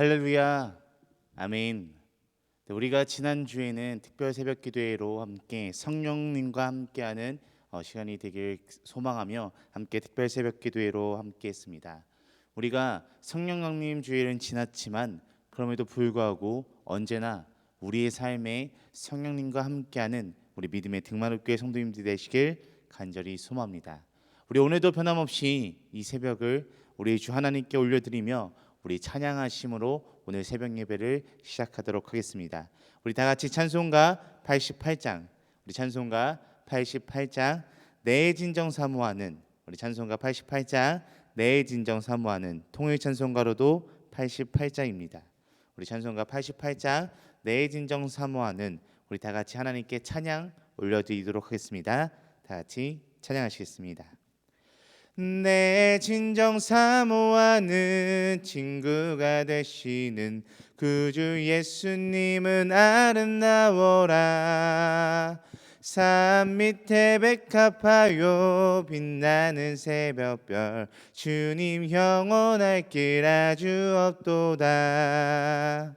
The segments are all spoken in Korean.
할렐루야. 아멘. 네, 우리가 지난 주에는 특별 새벽 기도회로 함께 성령님과 함께하는 어, 시간이 되길 소망하며 함께 특별 새벽 기도회로 함께했습니다. 우리가 성령님 주일은 지났지만 그럼에도 불구하고 언제나 우리의 삶에 성령님과 함께하는 우리 믿음의 등만옥교회 성도님들 되시길 간절히 소망합니다. 우리 오늘도 변함없이 이 새벽을 우리 주 하나님께 올려드리며 우리 찬양하심으로 오늘 새벽 예배를 시작하도록 하겠습니다. 우리 다 같이 찬송가 88장 우리 찬송가 88장 내 진정 사모하는 우리 찬송가 88장 내 진정 사모하는 통일 찬송가로도 88장입니다. 우리 찬송가 88장 내 진정 사모하는 우리 다 같이 하나님께 찬양 올려드리도록 하겠습니다. 다 같이 찬양하시겠습니다. 내 진정 사모하는 친구가 되시는 구주 예수님은 아름다워라. 산 밑에 백합하여 빛나는 새벽별 주님 영원할 길 아주 없도다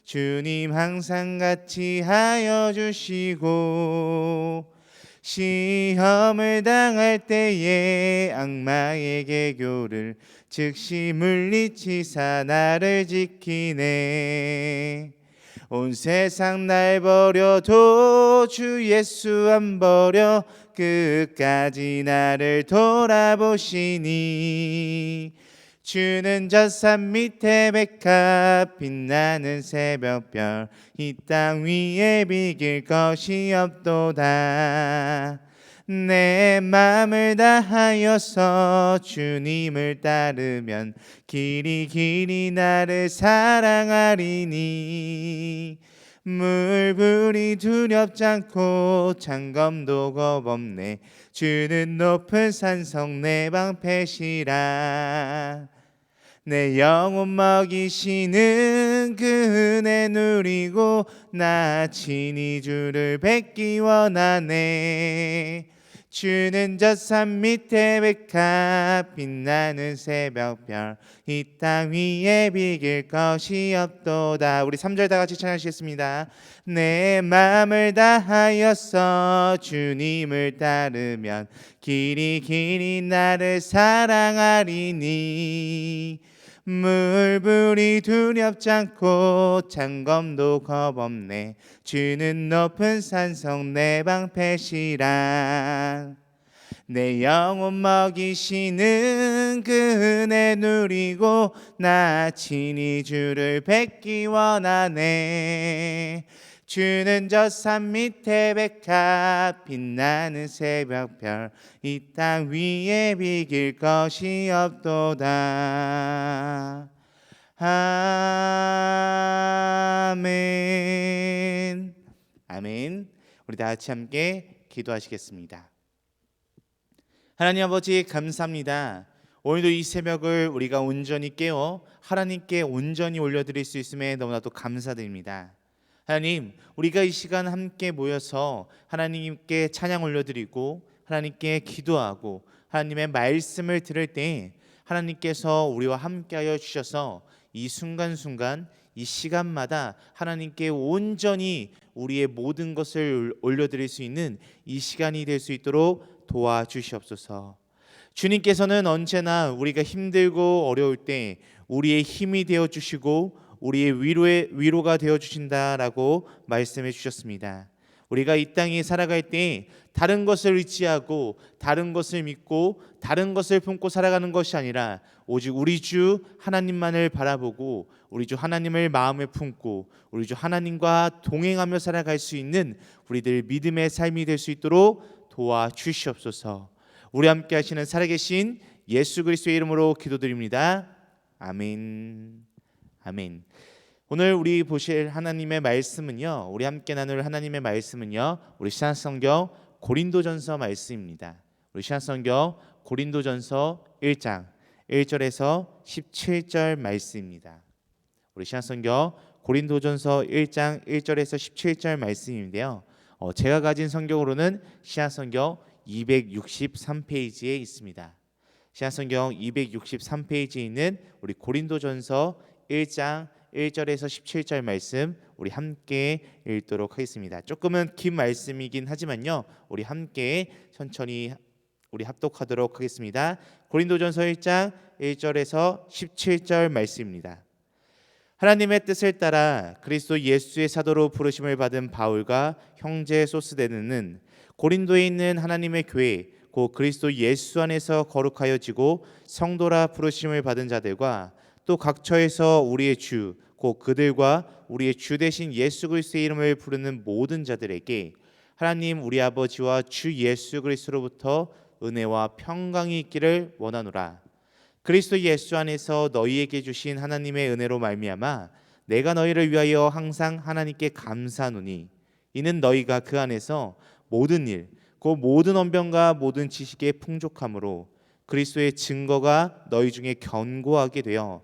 주님 항상 같이 하여 주시고 시험을 당할 때에 악마의 개교를 즉시 물리치사 나를 지키네. 온 세상 날 버려도 주 예수 안 버려 끝까지 나를 돌아보시니 주는 저 산 밑에 백합 빛나는 새벽별 이 땅 위에 비길 것이 없도다. 내 마음을 다하여서 주님을 따르면 길이 길이 나를 사랑하리니. 물불이 두렵지 않고 창검도 겁없네. 주는 높은 산성 내 방패시라 내 영혼 먹이시는 그 은혜 누리고 나 친히 주를 뵙기 원하네. 주는 저 산 밑에 백합 빛나는 새벽별 이 땅 위에 비길 것이 없도다. 우리 3절 다 같이 찬양하시겠습니다. 내 마음을 다하여서 주님을 따르면 길이 길이 나를 사랑하리니 물불이 두렵지 않고 창검도 겁없네. 주는 높은 산성 내 방패시라 내 영혼 먹이시는 그 은혜 누리고 나 친히 주를 뵙기 원하네 주는 저 산 밑에 백합 빛나는 새벽별 이 땅 위에 비길 것이 없도다. 아멘. 아멘. 우리 다 같이 함께 기도하시겠습니다. 하나님 아버지 감사합니다. 오늘도 이 새벽을 우리가 온전히 깨워 하나님께 온전히 올려드릴 수 있음에 너무나도 감사드립니다 하나님, 우리가 이 시간 함께 모여서 하나님께 찬양 올려드리고 하나님께 기도하고 하나님의 말씀을 들을 때 하나님께서 우리와 함께하여 주셔서 이 순간순간 이 시간마다 하나님께 온전히 우리의 모든 것을 올려드릴 수 있는 이 시간이 될 수 있도록 도와주시옵소서. 주님께서는 언제나 우리가 힘들고 어려울 때 우리의 힘이 되어 주시고 우리의 위로의 위로가 되어 주신다라고 말씀해 주셨습니다. 우리가 이 땅에 살아갈 때 다른 것을 의지하고 다른 것을 믿고 다른 것을 품고 살아가는 것이 아니라 오직 우리 주 하나님만을 바라보고 우리 주 하나님을 마음에 품고 우리 주 하나님과 동행하며 살아갈 수 있는 우리들 믿음의 삶이 될 수 있도록 도와 주시옵소서. 우리 함께 하시는 살아계신 예수 그리스도의 이름으로 기도드립니다. 아멘. 아멘. 오늘 우리 보실 하나님의 말씀은요. 우리 함께 나눌 하나님의 말씀은요. 우리 신약성경 고린도전서 말씀입니다. 우리 신약성경 고린도전서 1장 1절에서 17절 말씀입니다. 우리 신약성경 고린도전서 1장 1절에서 17절 말씀인데요. 어, 제가 가진 성경으로는 신약성경 263페이지에 있습니다. 신약성경 263페이지에 있는 우리 고린도전서 1장 1절에서 17절 말씀 우리 함께 읽도록 하겠습니다. 조금은 긴 말씀이긴 하지만요. 우리 함께 천천히 우리 합독하도록 하겠습니다. 고린도전서 1장 1절에서 17절 말씀입니다. 하나님의 뜻을 따라 그리스도 예수의 사도로 부르심을 받은 바울과 형제 소스데는 고린도에 있는 하나님의 교회 곧 그리스도 예수 안에서 거룩하여지고 성도라 부르심을 받은 자들과 또 각처에서 우리의 주 곧 그들과 우리의 주 대신 예수 그리스도의 이름을 부르는 모든 자들에게 하나님 우리 아버지와 주 예수 그리스도로부터 은혜와 평강이 있기를 원하노라. 그리스도 예수 안에서 너희에게 주신 하나님의 은혜로 말미암아 내가 너희를 위하여 항상 하나님께 감사하노니 이는 너희가 그 안에서 모든 일, 그 모든 언변과 모든 지식의 풍족함으로 그리스도의 증거가 너희 중에 견고하게 되어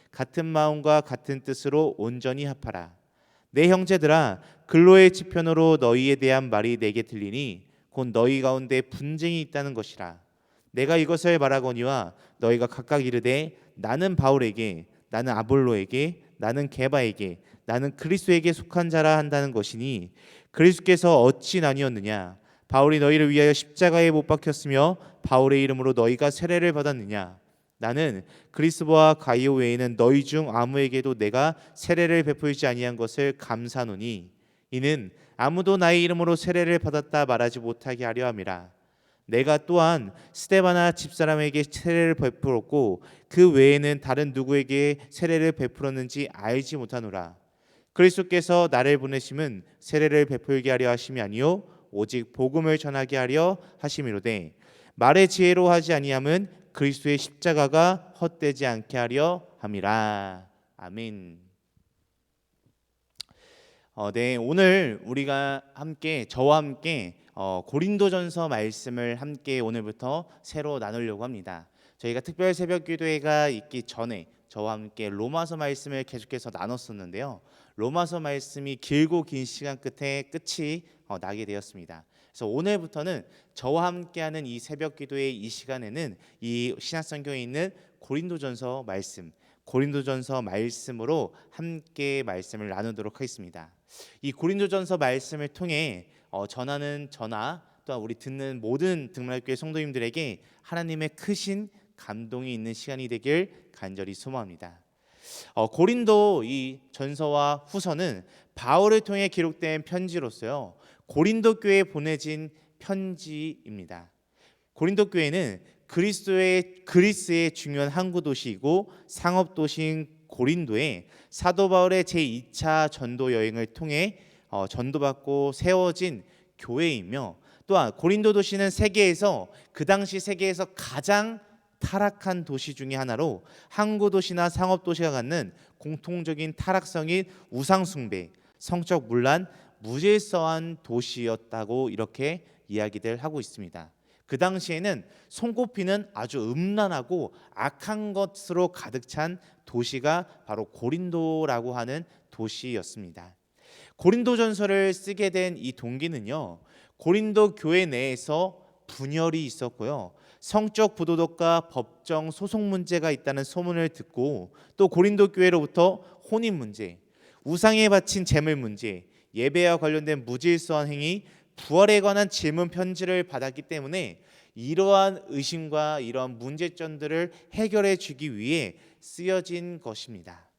같은 마음과 같은 뜻으로 온전히 합하라. 내 형제들아, 근로의 지편으로 너희에 대한 말이 내게 들리니 곧 너희 가운데 분쟁이 있다는 것이라. 내가 이것을 말하거니와 너희가 각각 이르되 나는 바울에게 나는 아볼로에게 나는 게바에게 나는 그리스도에게 속한 자라 한다는 것이니 그리스도께서 어찌 나뉘었느냐 바울이 너희를 위하여 십자가에 못 박혔으며 바울의 이름으로 너희가 세례를 받았느냐 나는 그리스도와 가이오 외에는 너희 중 아무에게도 내가 세례를 베풀지 아니한 것을 감사노니 이는 아무도 나의 이름으로 세례를 받았다 말하지 못하게 하려 함이라 내가 또한 스테바나 집사람에게 세례를 베풀었고 그 외에는 다른 누구에게 세례를 베풀었는지 알지 못하노라. 그리스도께서 나를 보내심은 세례를 베풀게 하려 하심이 아니요 오직 복음을 전하게 하려 하심이로되 말의 지혜로 하지 아니함은 그리스도의 십자가가 헛되지 않게 하려 함이라. 아멘. 어, 네, 오늘 우리가 함께 저와 함께 어, 고린도전서 말씀을 함께 오늘부터 새로 나누려고 합니다. 저희가 특별 새벽 기도회가 있기 전에 저와 함께 로마서 말씀을 계속해서 나눴었는데요. 로마서 말씀이 길고 긴 시간 끝에 끝이 어, 나게 되었습니다. 그래서 오늘부터는 저와 함께하는 이 새벽 기도의 이 시간에는 이 신약성경에 있는 고린도전서 말씀, 고린도전서 말씀으로 함께 말씀을 나누도록 하겠습니다. 이 고린도전서 말씀을 통해 어, 전하는 전하 또한 우리 듣는 모든 등락교회 성도님들에게 하나님의 크신 감동이 있는 시간이 되길 간절히 소망합니다. 어, 고린도 이 전서와 후서는 바울을 통해 기록된 편지로서요. 고린도 교회에 보내진 편지입니다. 고린도 교회는 그리스도의 그리스의 중요한 항구 도시이고 상업 도시인 고린도에 사도 바울의 제 2차 전도 여행을 통해 어, 전도받고 세워진 교회이며 또한 고린도 도시는 세계에서 그 당시 세계에서 가장 타락한 도시 중의 하나로 항구 도시나 상업 도시가 갖는 공통적인 타락성인 우상 숭배, 성적 문란, 무질서한 도시였다고 이렇게 이야기들 하고 있습니다. 그 당시에는 손꼽히는 아주 음란하고 악한 것으로 가득 찬 도시가 바로 고린도라고 하는 도시였습니다. 고린도전서를 쓰게 된 이 동기는요. 고린도 교회 내에서 분열이 있었고요. 성적 부도덕과 법정 소송 문제가 있다는 소문을 듣고 또 고린도 교회로부터 혼인 문제, 우상에 바친 재물 문제, 예배와 관련된 무질서한 행위, 부활에 관한 질문 편지를 받았기 때문에 이러한 의심과 이러한 문제점들을 해결해 주기 위해 쓰여진 것입니다.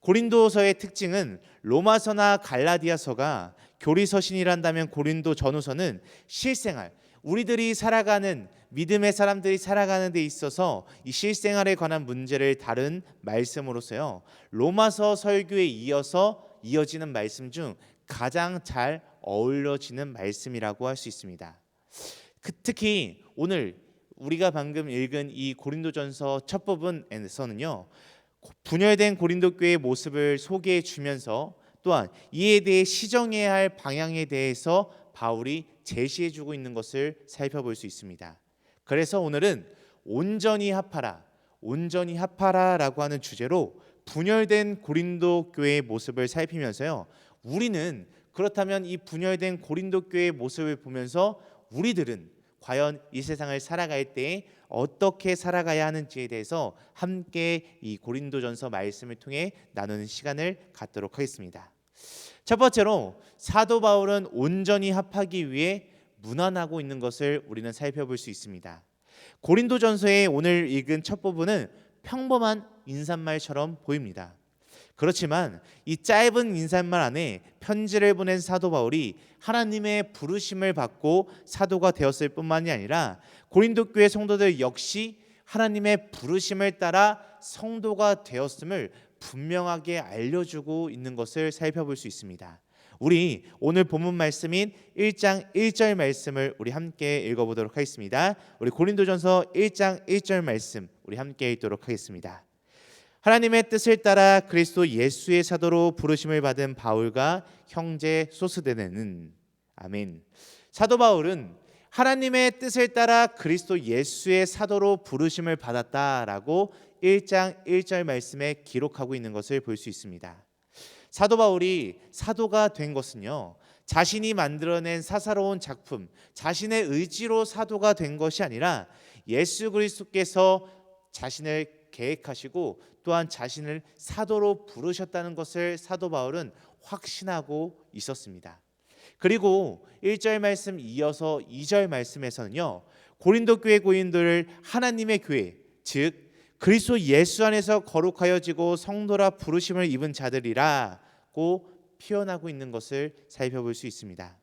고린도서의 특징은 로마서나 갈라디아서가 교리서신이란다면 고린도 전후서는 실생활 우리들이 살아가는 믿음의 사람들이 살아가는 데 있어서 이 실생활에 관한 문제를 다룬 말씀으로서요. 로마서 설교에 이어서 이어지는 말씀 중 가장 잘 어울려지는 말씀이라고 할 수 있습니다. 그 특히 오늘 우리가 방금 읽은 이 고린도전서 첫 부분에서는요. 분열된 고린도 교회의 모습을 소개해 주면서 또한 이에 대해 시정해야 할 방향에 대해서 바울이 제시해 주고 있는 것을 살펴볼 수 있습니다. 그래서 오늘은 온전히 합하라, 온전히 합하라라고 하는 주제로 분열된 고린도 교회의 모습을 살피면서요. 우리는 그렇다면 이 분열된 고린도 교회의 모습을 보면서 우리들은 과연 이 세상을 살아갈 때 어떻게 살아가야 하는지에 대해서 함께 이 고린도전서 말씀을 통해 나누는 시간을 갖도록 하겠습니다. 첫 번째로 사도 바울은 온전히 합하기 위해 무난하고 있는 것을 우리는 살펴볼 수 있습니다. 고린도전서의 오늘 읽은 첫 부분은 평범한 인사말처럼 보입니다. 그렇지만 이 짧은 인사말 안에 편지를 보낸 사도 바울이 하나님의 부르심을 받고 사도가 되었을 뿐만이 아니라 고린도 교회 성도들 역시 하나님의 부르심을 따라 성도가 되었음을 분명하게 알려주고 있는 것을 살펴볼 수 있습니다. 우리 오늘 본문 말씀인 1장 1절 말씀을 우리 함께 읽어보도록 하겠습니다. 우리 고린도전서 1장 1절 말씀 우리 함께 읽도록 하겠습니다. 하나님의 뜻을 따라 그리스도 예수의 사도로 부르심을 받은 바울과 형제 소스데네는 아멘. 사도 바울은 하나님의 뜻을 따라 그리스도 예수의 사도로 부르심을 받았다라고 1장 1절 말씀에 기록하고 있는 것을 볼 수 있습니다. 사도 바울이 사도가 된 것은요. 자신이 만들어낸 사사로운 작품, 자신의 의지로 사도가 된 것이 아니라 예수 그리스도께서 자신을 계획하시고 또한 자신을 사도로 부르셨다는 것을 사도 바울은 확신하고 있었습니다. 그리고 1절 말씀 이어서 2절 말씀에서는요. 고린도 교회 고인들을 하나님의 교회 즉 그리스도 예수 안에서 거룩하여지고 성도라 부르심을 입은 자들이라고 표현하고 있는 것을 살펴볼 수 있습니다.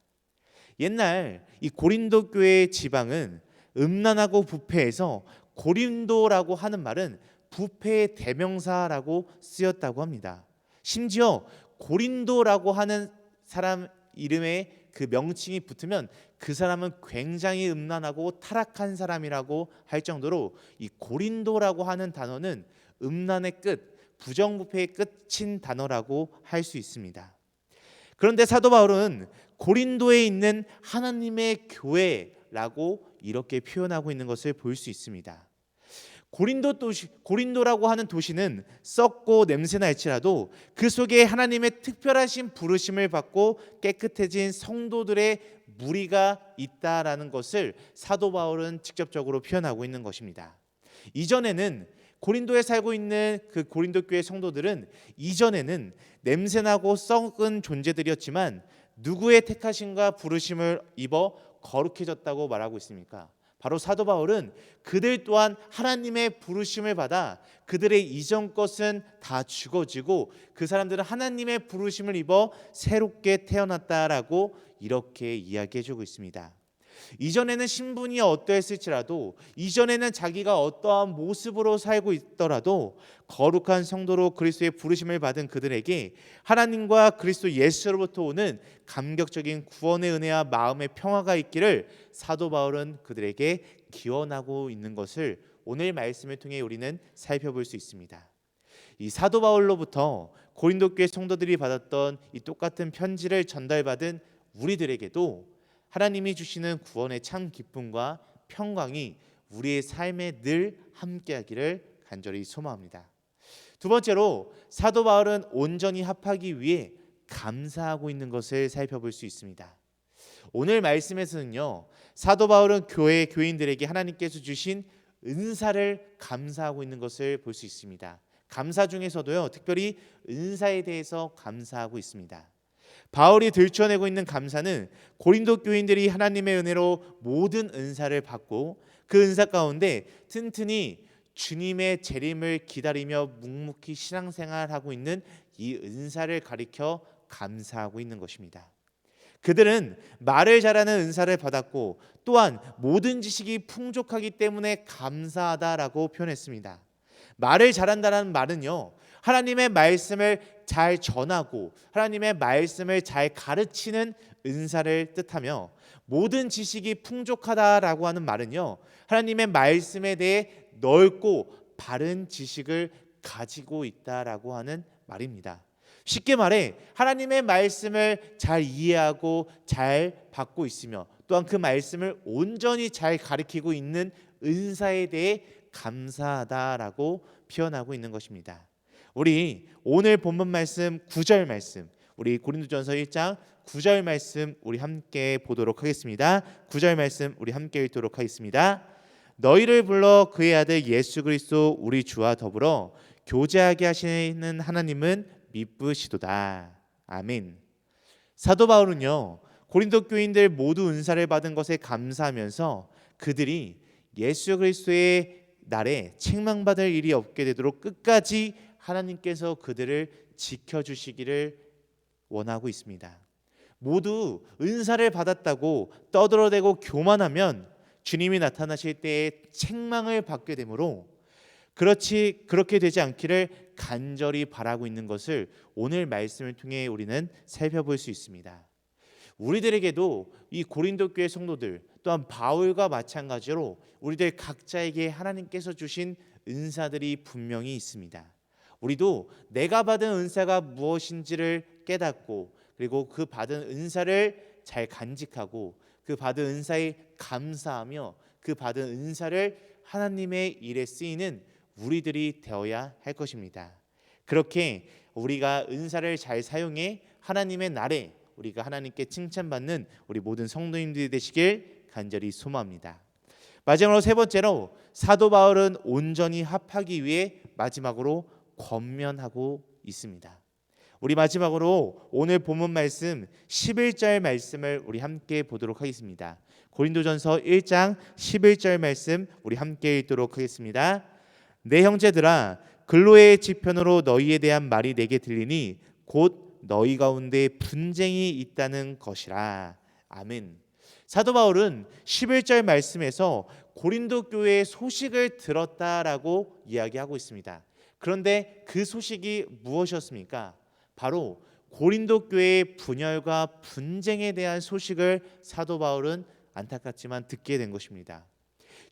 옛날 이 고린도 교회의 지방은 음란하고 부패해서 고린도라고 하는 말은 부패의 대명사라고 쓰였다고 합니다. 심지어 고린도라고 하는 사람 이름에 그 명칭이 붙으면 그 사람은 굉장히 음란하고 타락한 사람이라고 할 정도로 이 고린도라고 하는 단어는 음란의 끝, 부정부패의 끝인 단어라고 할 수 있습니다. 그런데 사도 바울은 고린도에 있는 하나님의 교회라고 이렇게 표현하고 있는 것을 볼 수 있습니다. 고린도 도시 고린도라고 하는 도시는 썩고 냄새 날지라도 그 속에 하나님의 특별하신 부르심을 받고 깨끗해진 성도들의 무리가 있다라는 것을 사도 바울은 직접적으로 표현하고 있는 것입니다. 이전에는 고린도에 살고 있는 그 고린도 교회 성도들은 이전에는 냄새나고 썩은 존재들이었지만 누구의 택하심과 부르심을 입어 거룩해졌다고 말하고 있습니까? 바로 사도 바울은 그들 또한 하나님의 부르심을 받아 그들의 이전 것은 다 죽어지고 그 사람들은 하나님의 부르심을 입어 새롭게 태어났다라고 이렇게 이야기해 주고 있습니다. 이전에는 신분이 어떠했을지라도 이전에는 자기가 어떠한 모습으로 살고 있더라도 거룩한 성도로 그리스도의 부르심을 받은 그들에게 하나님과 그리스도 예수로부터 오는 감격적인 구원의 은혜와 마음의 평화가 있기를 사도 바울은 그들에게 기원하고 있는 것을 오늘 말씀을 통해 우리는 살펴볼 수 있습니다. 이 사도 바울로부터 고린도 교회 성도들이 받았던 이 똑같은 편지를 전달받은 우리들에게도 하나님이 주시는 구원의 참 기쁨과 평강이 우리의 삶에 늘 함께하기를 간절히 소망합니다. 두 번째로 사도 바울은 온전히 합하기 위해 감사하고 있는 것을 살펴볼 수 있습니다. 오늘 말씀에서는요. 사도 바울은 교회 교인들에게 하나님께서 주신 은사를 감사하고 있는 것을 볼 수 있습니다. 감사 중에서도요. 특별히 은사에 대해서 감사하고 있습니다. 바울이 들춰내고 있는 감사는 고린도 교인들이 하나님의 은혜로 모든 은사를 받고 그 은사 가운데 튼튼히 주님의 재림을 기다리며 묵묵히 신앙생활하고 있는 이 은사를 가리켜 감사하고 있는 것입니다. 그들은 말을 잘하는 은사를 받았고 또한 모든 지식이 풍족하기 때문에 감사하다라고 표현했습니다. 말을 잘한다는 말은요. 하나님의 말씀을 잘 전하고 하나님의 말씀을 잘 가르치는 은사를 뜻하며 모든 지식이 풍족하다라고 하는 말은요. 하나님의 말씀에 대해 넓고 바른 지식을 가지고 있다라고 하는 말입니다. 쉽게 말해 하나님의 말씀을 잘 이해하고 잘 받고 있으며 또한 그 말씀을 온전히 잘 가리키고 있는 은사에 대해 감사하다라고 표현하고 있는 것입니다. 우리 오늘 본문 말씀 9절 말씀 우리 고린도전서 1장 9절 말씀 우리 함께 보도록 하겠습니다. 9절 말씀 우리 함께 읽도록 하겠습니다. 너희를 불러 그의 아들 예수 그리스도 우리 주와 더불어 교제하게 하시는 하나님은 미쁘시도다. 아멘. 사도 바울은요. 고린도 교인들 모두 은사를 받은 것에 감사하면서 그들이 예수 그리스도의 날에 책망받을 일이 없게 되도록 끝까지 하나님께서 그들을 지켜 주시기를 원하고 있습니다. 모두 은사를 받았다고 떠들어대고 교만하면 주님이 나타나실 때에 책망을 받게 되므로 그렇지 그렇게 되지 않기를 간절히 바라고 있는 것을 오늘 말씀을 통해 우리는 살펴볼 수 있습니다. 우리들에게도 이 고린도 교회 성도들 또한 바울과 마찬가지로 우리들 각자에게 하나님께서 주신 은사들이 분명히 있습니다. 우리도 내가 받은 은사가 무엇인지를 깨닫고 그리고 그 받은 은사를 잘 간직하고 그 받은 은사에 감사하며 그 받은 은사를 하나님의 일에 쓰이는 우리들이 되어야 할 것입니다. 그렇게 우리가 은사를 잘 사용해 하나님의 날에 우리가 하나님께 칭찬받는 우리 모든 성도님들이 되시길 간절히 소망합니다. 마지막으로 세 번째로 사도 바울은 온전히 합하기 위해 마지막으로 권면하고 있습니다. 우리 마지막으로 오늘 본문 말씀 11절 말씀을 우리 함께 보도록 하겠습니다. 고린도전서 1장 11절 말씀 우리 함께 읽도록 하겠습니다. 내 형제들아 근로의 지편으로 너희에 대한 말이 내게 들리니 곧 너희 가운데 분쟁이 있다는 것이라. 아멘. 사도 바울은 11절 말씀에서 고린도 교회의 소식을 들었다라고 이야기하고 있습니다. 그런데 그 소식이 무엇이었습니까? 바로 고린도 교회의 분열과 분쟁에 대한 소식을 사도 바울은 안타깝지만 듣게 된 것입니다.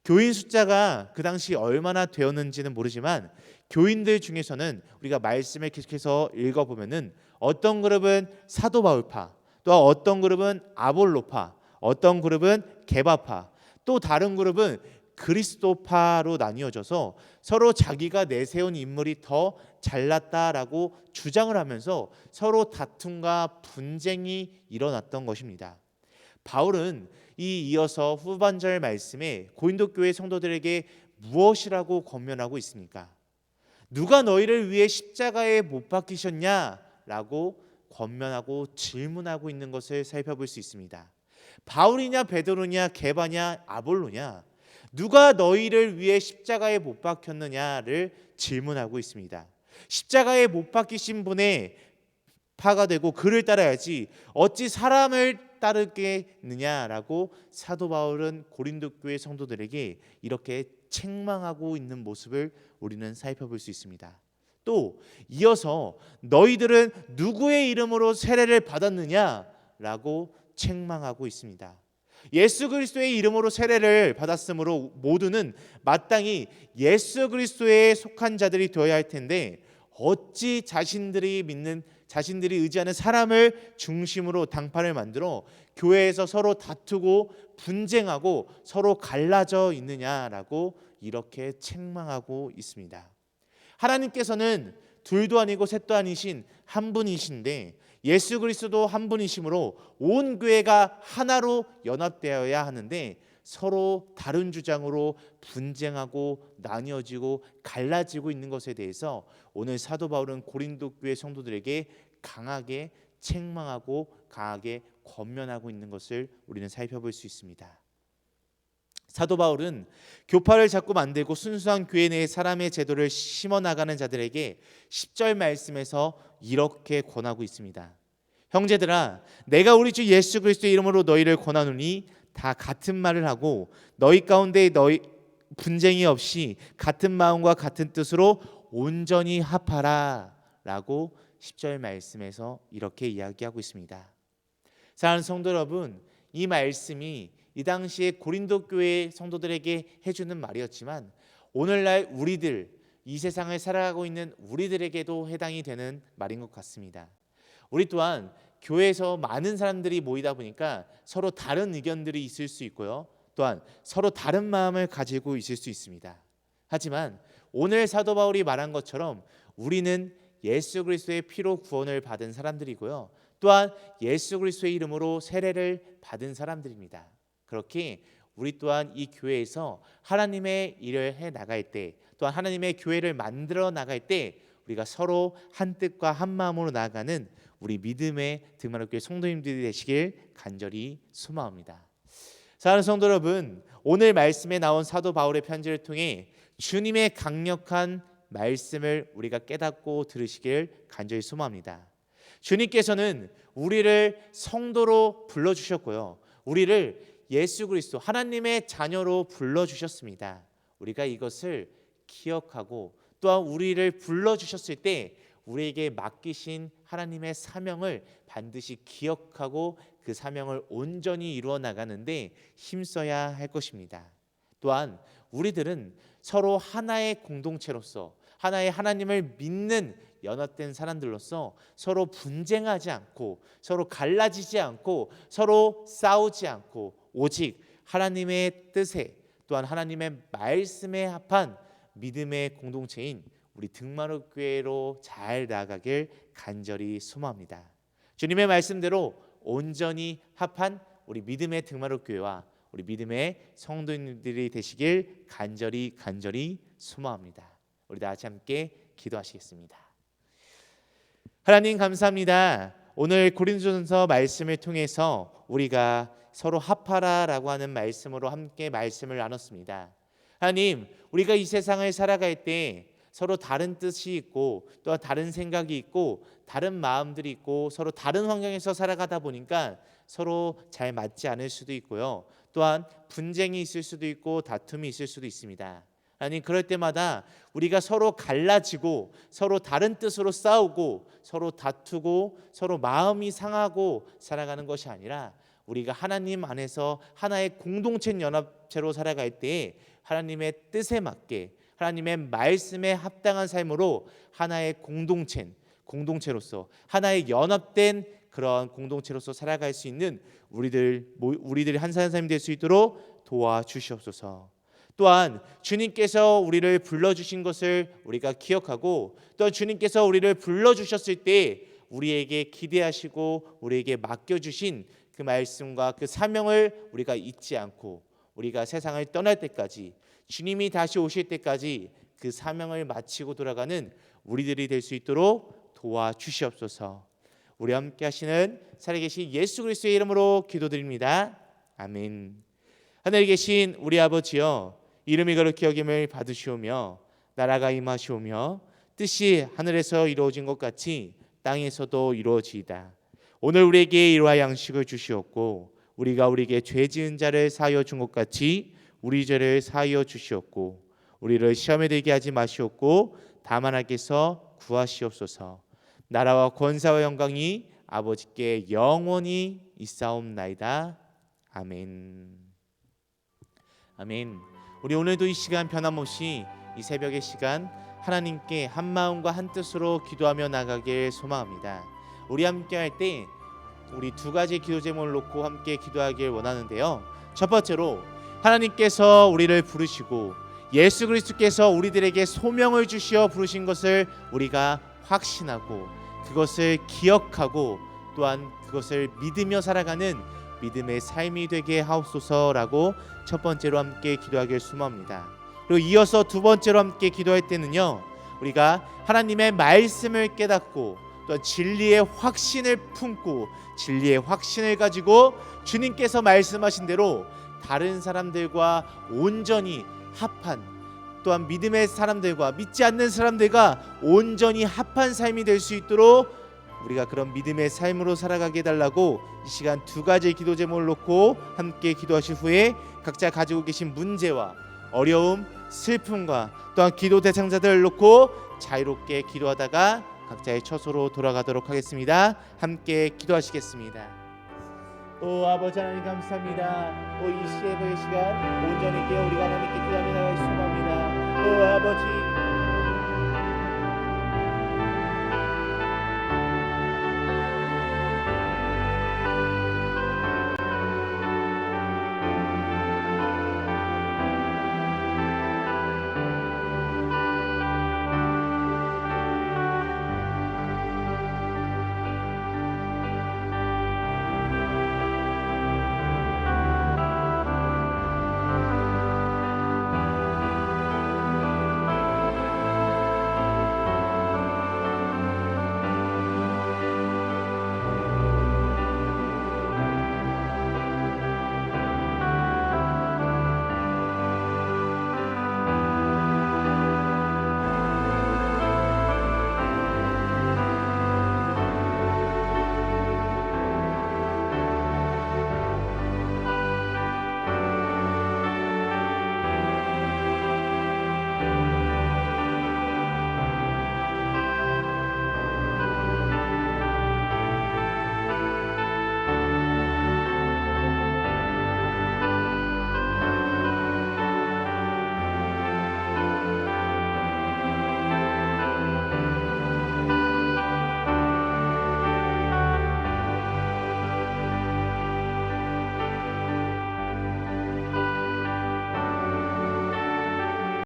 교인 숫자가 그 당시 얼마나 되었는지는 모르지만 교인들 중에서는 우리가 말씀을 계속해서 읽어 보면은 어떤 그룹은 사도 바울파, 또 어떤 그룹은 아볼로파, 어떤 그룹은 개바파, 또 다른 그룹은 그리스도파로 나뉘어져서 서로 자기가 내세운 인물이 더 잘났다라고 주장을 하면서 서로 다툼과 분쟁이 일어났던 것입니다. 바울은 이 이어서 후반절 말씀에 고린도 교회 성도들에게 무엇이라고 권면하고 있습니까? 누가 너희를 위해 십자가에 못 박히셨냐라고 권면하고 질문하고 있는 것을 살펴볼 수 있습니다. 바울이냐 베드로냐 게바냐 아볼로냐 누가 너희를 위해 십자가에 못 박혔느냐를 질문하고 있습니다. 십자가에 못 박히신 분의 파가 되고 그를 따라야지 어찌 사람을 따르겠느냐라고 사도 바울은 고린도 교회 성도들에게 이렇게 책망하고 있는 모습을 우리는 살펴볼 수 있습니다. 또 이어서 너희들은 누구의 이름으로 세례를 받았느냐라고 책망하고 있습니다. 예수 그리스도의 이름으로 세례를 받았으므로 모두는 마땅히 예수 그리스도에 속한 자들이 되어야 할 텐데 어찌 자신들이 믿는 자신들이 의지하는 사람을 중심으로 당파를 만들어 교회에서 서로 다투고 분쟁하고 서로 갈라져 있느냐라고 이렇게 책망하고 있습니다. 하나님께서는 둘도 아니고 셋도 아니신 한 분이신데 예수 그리스도 한 분이심으로 온 교회가 하나로 연합되어야 하는데 서로 다른 주장으로 분쟁하고 나뉘어지고 갈라지고 있는 것에 대해서 오늘 사도 바울은 고린도 교회 성도들에게 강하게 책망하고 강하게 권면하고 있는 것을 우리는 살펴볼 수 있습니다. 사도 바울은 교파를 자꾸 만들고 순수한 교회 내에 사람의 제도를 심어 나가는 자들에게 10절 말씀에서 이렇게 권하고 있습니다. 형제들아 내가 우리 주 예수 그리스도의 이름으로 너희를 권하노니 다 같은 말을 하고 너희 가운데 너희 분쟁이 없이 같은 마음과 같은 뜻으로 온전히 합하라라고 10절 말씀에서 이렇게 이야기하고 있습니다. 사랑하는 성도 여러분, 이 말씀이 이 당시에 고린도 교회 성도들에게 해주는 말이었지만 오늘날 우리들 이 세상을 살아가고 있는 우리들에게도 해당이 되는 말인 것 같습니다. 우리 또한 교회에서 많은 사람들이 모이다 보니까 서로 다른 의견들이 있을 수 있고요. 또한 서로 다른 마음을 가지고 있을 수 있습니다. 하지만 오늘 사도 바울이 말한 것처럼 우리는 예수 그리스도의 피로 구원을 받은 사람들이고요. 또한 예수 그리스도의 이름으로 세례를 받은 사람들입니다. 그렇게 우리 또한 이 교회에서 하나님의 일을 해 나갈 때, 또한 하나님의 교회를 만들어 나갈 때 우리가 서로 한 뜻과 한 마음으로 나아가는 우리 믿음의 등만교회 성도님들이 되시길 간절히 소망합니다. 사랑하는 성도 여러분, 오늘 말씀에 나온 사도 바울의 편지를 통해 주님의 강력한 말씀을 우리가 깨닫고 들으시길 간절히 소망합니다. 주님께서는 우리를 성도로 불러 주셨고요. 우리를 예수 그리스도 하나님의 자녀로 불러 주셨습니다. 우리가 이것을 기억하고 또한 우리를 불러 주셨을 때 우리에게 맡기신 하나님의 사명을 반드시 기억하고 그 사명을 온전히 이루어 나가는데 힘써야 할 것입니다. 또한 우리들은 서로 하나의 공동체로서 하나의 하나님을 믿는 연합된 사람들로서 서로 분쟁하지 않고 서로 갈라지지 않고 서로 싸우지 않고 오직 하나님의 뜻에 또한 하나님의 말씀에 합한 믿음의 공동체인 우리 등마루 교회로 잘 나가길 간절히 소망합니다. 주님의 말씀대로 온전히 합한 우리 믿음의 등마루 교회와 우리 믿음의 성도님들이 되시길 간절히 간절히 소망합니다. 우리 다 같이 함께 기도하시겠습니다. 하나님 감사합니다. 오늘 고린도전서 말씀을 통해서 우리가 서로 합하라라고 하는 말씀으로 함께 말씀을 나눴습니다. 하나님, 우리가 이 세상을 살아갈 때 서로 다른 뜻이 있고 또 다른 생각이 있고 다른 마음들이 있고 서로 다른 환경에서 살아가다 보니까 서로 잘 맞지 않을 수도 있고요. 또한 분쟁이 있을 수도 있고 다툼이 있을 수도 있습니다. 아니 그럴 때마다 우리가 서로 갈라지고 서로 다른 뜻으로 싸우고 서로 다투고 서로 마음이 상하고 살아가는 것이 아니라 우리가 하나님 안에서 하나의 공동체 연합체로 살아갈 때 하나님의 뜻에 맞게 하나님의 말씀에 합당한 삶으로 하나의 공동체 공동체로서 하나의 연합된 그러한 공동체로서 살아갈 수 있는 우리들 우리들이 한 사람 사람이 될 수 있도록 도와주시옵소서. 또한 주님께서 우리를 불러 주신 것을 우리가 기억하고 또 주님께서 우리를 불러 주셨을 때 우리에게 기대하시고 우리에게 맡겨 주신 그 말씀과 그 사명을 우리가 잊지 않고 우리가 세상을 떠날 때까지 주님이 다시 오실 때까지 그 사명을 마치고 돌아가는 우리들이 될 수 있도록 도와주시옵소서. 우리 함께 하시는 살아계신 예수 그리스도의 이름으로 기도드립니다. 아멘. 하늘에 계신 우리 아버지여 이름이 거룩히 여김을 받으시오며 나라가 임하시오며 뜻이 하늘에서 이루어진 것 같이 땅에서도 이루어지이다. 오늘 우리에게 이러한 양식을 주시었고 우리가 우리에게 죄 지은 자를 사하여 준 것 같이 우리 죄를 사하여 주시었고 우리를 시험에 들게 하지 마시옵고 다만 하께서 구하시옵소서. 나라와 권사와 영광이 아버지께 영원히 있사옵나이다. 아멘. 아멘. 우리 오늘도 이 시간 변함없이 이 새벽의 시간 하나님께 한 마음과 한 뜻으로 기도하며 나가길 소망합니다. 우리 함께 할 때 우리 두 가지 기도 제목을 놓고 함께 기도하길 원하는데요. 첫 번째로 하나님께서 우리를 부르시고 예수 그리스도께서 우리들에게 소명을 주시어 부르신 것을 우리가 확신하고 그것을 기억하고 또한 그것을 믿으며 살아가는 믿음의 삶이 되게 하옵소서라고 첫 번째로 함께 기도하길 소망합니다. 그리고 이어서 두 번째로 함께 기도할 때는요. 우리가 하나님의 말씀을 깨닫고 또 진리의 확신을 품고 진리의 확신을 가지고 주님께서 말씀하신 대로 다른 사람들과 온전히 합한 또한 믿음의 사람들과 믿지 않는 사람들과 온전히 합한 삶이 될 수 있도록 우리가 그런 믿음의 삶으로 살아가게 해달라고 이 시간 두 가지 기도 제목을 놓고 함께 기도하실 후에 각자 가지고 계신 문제와 어려움, 슬픔과 또한 기도 대상자들을 놓고 자유롭게 기도하다가 각자의 처소로 돌아가도록 하겠습니다. 함께 기도하시겠습니다. 오 아버지 하나님 감사합니다. 오이 예배의 시간 온전히 깨어 우리가 하나님께 기도하며 나갈 수 있습니다. 오 아버지